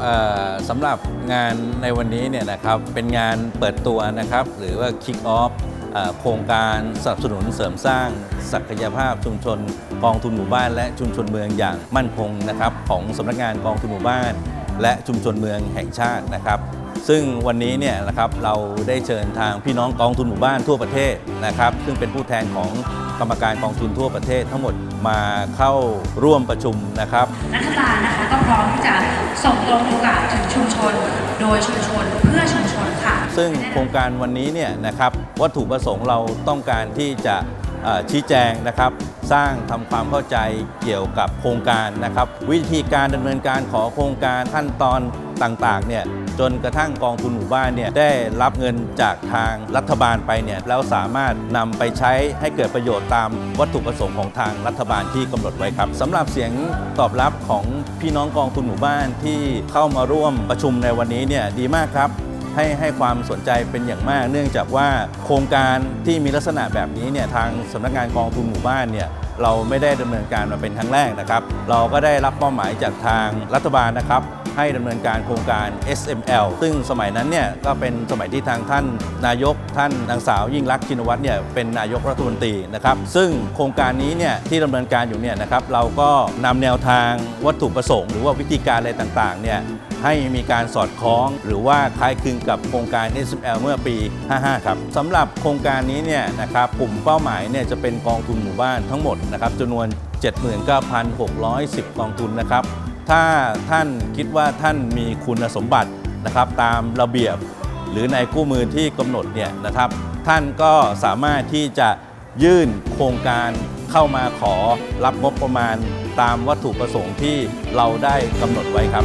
เอ่อสำหรับงานในวันนี้เนี่ยนะครับเป็นงานเปิดตัวนะครับหรือว่า Kick Off โครงการสนับสนุนเสริมสร้างศักยภาพชุมชนกองทุนหมู่บ้าน และชุมชนเมืองอย่างมั่นคงนะครับของสำนักงานกองทุนหมู่บ้าน และชุมชนเมืองแห่งชาตินะครับ ซึ่งวันนี้เนี่ยนะครับเราได้เชิญทางพี่น้องกองทุนหมู่บ้านทั่วประเทศนะครับ ซึ่งเป็นผู้แทนของกรรมการกองทุนทั่วประเทศทั้งหมดมาเข้าร่วมประชุมนะครับรัฐบาลนะคะก็พร้อมที่จะส่งตรงโอกาสถึงชุมชน โดยชุมชนเพื่อชุมชนค่ะ ซึ่งโครงการวันนี้เนี่ยนะครับวัตถุประสงค์เราต้องการที่จะเอ่อชี้แจงนะครับ สร้างทำความเข้าใจเกี่ยวกับโครงการนะครับ วิธีการดำเนินการของโครงการขั้นตอน ต่างๆเนี่ยจนกระทั่งกองทุนหมู่บ้านเนี่ยได้รับเงินจากทางรัฐบาลไปเนี่ยแล้วสามารถนำไปใช้ให้เกิดประโยชน์ตามวัตถุประสงค์ของทางรัฐบาลที่กำหนดไว้ครับสำหรับเสียงตอบรับของพี่น้องกองทุนหมู่บ้านที่เข้ามาร่วมประชุมในวันนี้เนี่ยดีมากครับให้ให้ความสนใจเป็นอย่างมาก เนื่องจากว่าโครงการที่มีลักษณะแบบนี้เนี่ยทางสำนักงานกองทุนหมู่บ้านเนี่ยเราไม่ได้ดำเนินการมาเป็นครั้งแรกนะครับ เราก็ได้รับมอบหมายจากทางรัฐบาลนะครับ ให้ดำเนินการโครงการ SML ซึ่งสมัยนั้นเนี่ยก็เป็นสมัยที่ทางท่านนายกท่านนางสาวยิ่งรักชินวัตรเนี่ยเป็นนายกรัฐมนตรีนะครับซึ่งโครงการนี้เนี่ยที่ดำเนินการอยู่เนี่ยนะครับเราก็นำแนวทางวัตถุประสงค์ หรือว่าวิธีการอะไรต่างๆเนี่ยให้มีการสอดคล้อง หรือว่าคล้ายคลึงกับโครงการ SML เมื่อปี 55 ครับสำหรับโครงการนี้เนี่ยนะครับกลุ่มเป้าหมายเนี่ยจะเป็นกองทุนหมู่บ้านทั้งหมดนะครับจำนวน 79,610 กองทุนนะครับ ถ้าท่านคิดว่าท่านมีคุณสมบัตินะครับตามระเบียบหรือในกู้มือที่กำหนดเนี่ยนะครับ ท่านก็สามารถที่จะยื่นโครงการเข้ามาขอรับงบประมาณตามวัตถุประสงค์ที่เราได้กำหนดไว้ครับ